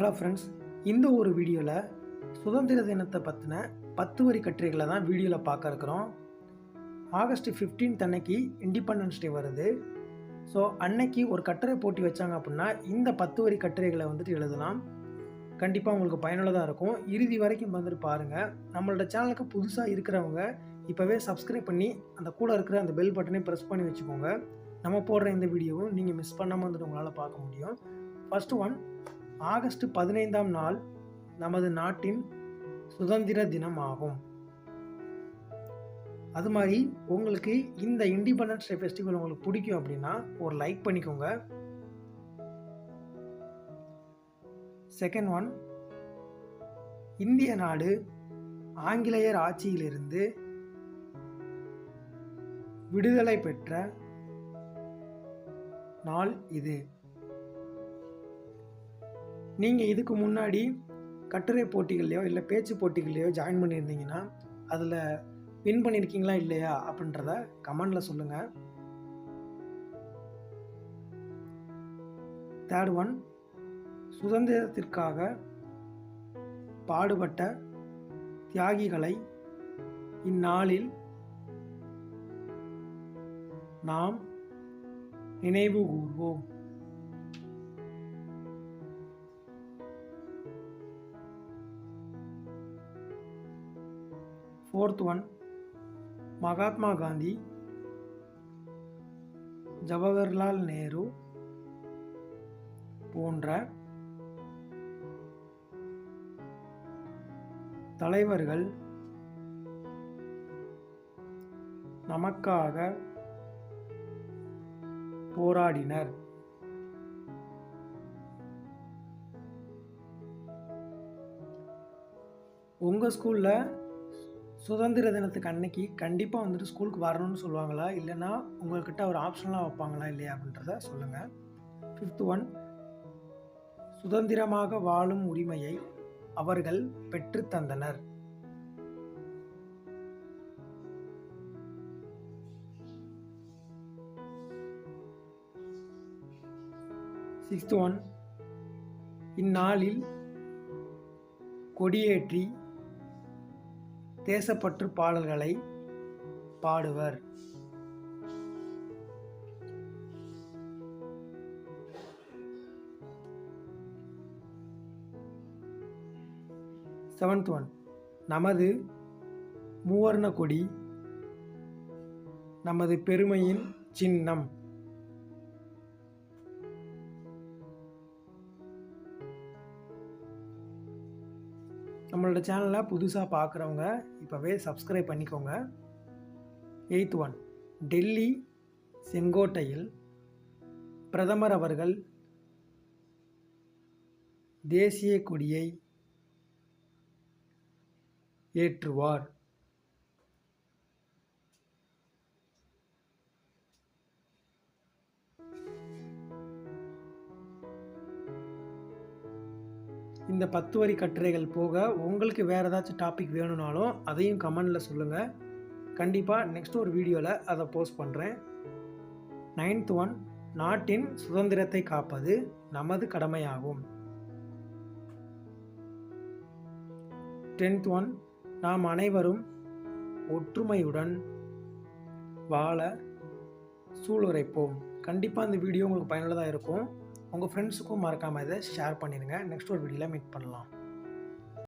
Hello friends இந்த ஒரு வீடியோவில் சுதந்திர தினத்தை பற்றின பத்து வரி கட்டுரைகளை தான் வீடியோவில் பார்க்க இருக்கிறோம். ஆகஸ்ட் 15th அன்னைக்கு இண்டிபெண்டன்ஸ் டே வருது. ஸோ அன்னைக்கு ஒரு கட்டுரை போட்டி வச்சாங்க அப்படின்னா இந்த பத்து வரி கட்டுரைகளை வந்துட்டு எழுதலாம். கண்டிப்பாக உங்களுக்கு பயனுள்ளதாக இருக்கும். இறுதி வரைக்கும் வந்துட்டு பாருங்கள் நம்மளோட சேனலுக்கு புதுசாக இருக்கிறவங்க இப்போவே சப்ஸ்கிரைப் பண்ணி அந்த கூட இருக்கிற அந்த பெல் பட்டனை ப்ரெஸ் பண்ணி வச்சுக்கோங்க. நம்ம போடுற இந்த வீடியோவும் நீங்கள் மிஸ் பண்ணாமல் வந்துட்டு உங்களால் பார்க்க முடியும். ஃபஸ்ட்டு ஒன் ஆகஸ்ட் பதினைந்தாம் நாள் நமது நாட்டின் சுதந்திர தினம் ஆகும் அது மாதிரி உங்களுக்கு இந்த இண்டிபெண்டன்ஸ் டே ஃபெஸ்டிவல் உங்களுக்கு பிடிக்கும் அப்படின்னா ஒரு லைக் பண்ணிக்கோங்க. செகண்ட் ஒன் இந்திய நாடு ஆங்கிலேயர் ஆட்சியிலிருந்து விடுதலை பெற்ற நாள் இது. நீங்கள் இதுக்கு முன்னாடி கட்டுரை போட்டிகள்லையோ இல்லை பேச்சு போட்டிகள்லையோ ஜாயின் பண்ணியிருந்தீங்கன்னா அதில் வின் பண்ணியிருக்கீங்களா இல்லையா அப்படின்றத கமெண்டில் சொல்லுங்கள் தேர்ட் ஒன் சுதந்திரத்திற்காக பாடுபட்ட தியாகிகளை இந்நாளில் நாம் நினைவு கூர்வோம். ஃபோர்த் ஒன் மகாத்மா காந்தி ஜவஹர்லால் நேரு போன்ற தலைவர்கள் நமக்காக போராடினர். உங்கள் ஸ்கூலில் சுதந்திர தினத்துக்கு அன்னைக்கு கண்டிப்பாக வந்துட்டு ஸ்கூலுக்கு வரணும்னு சொல்லுவாங்களா? இல்லைன்னா உங்கள்கிட்ட ஒரு ஆப்ஷன்லாம் வைப்பாங்களா இல்லையா அப்படின்றத சொல்லுங்கள் ஃபிஃப்த் ஒன் சுதந்திரமாக வாழும் உரிமையை அவர்கள் பெற்றுத்தந்தனர் சிக்ஸ்த் ஒன் இந்நாளில் கொடியேற்றி தேசப்பற்று பாடல்களை பாடுவர். செவன்த் ஒன் நமது மூவர்ண கொடி நமது பெருமையின் சின்னம். நம்மளோட சேனலை புதுசாக பார்க்குறவங்க இப்போவே சப்ஸ்கிரைப் பண்ணிக்கோங்க. எயித் ஒன் டெல்லி செங்கோட்டையில் பிரதமர் அவர்கள் தேசிய கொடியை ஏற்றுவார். இந்த பத்து வரி கட்டுரைகள் போக உங்களுக்கு வேறு ஏதாச்சும் டாபிக் வேணும்னாலும் அதையும் கமெண்டில் சொல்லுங்கள் கண்டிப்பாக நெக்ஸ்ட் ஒரு வீடியோவில் அதை போஸ்ட் பண்ணுறேன் நைன்த் ஒன் நாட்டின் சுதந்திரத்தை காப்பது நமது கடமையாகும். டென்த் ஒன் நாம் அனைவரும் ஒற்றுமையுடன் வாழ சூளுரைப்போம். கண்டிப்பாக இந்த வீடியோ உங்களுக்கு பயனுள்ளதாக இருக்கும். உங்கள் ஃப்ரெண்ட்ஸுக்கும் மறக்காமல் இதை ஷேர் பண்ணிடுங்க நெக்ஸ்ட் ஒரு வீடியோவில் மீட் பண்ணலாம்.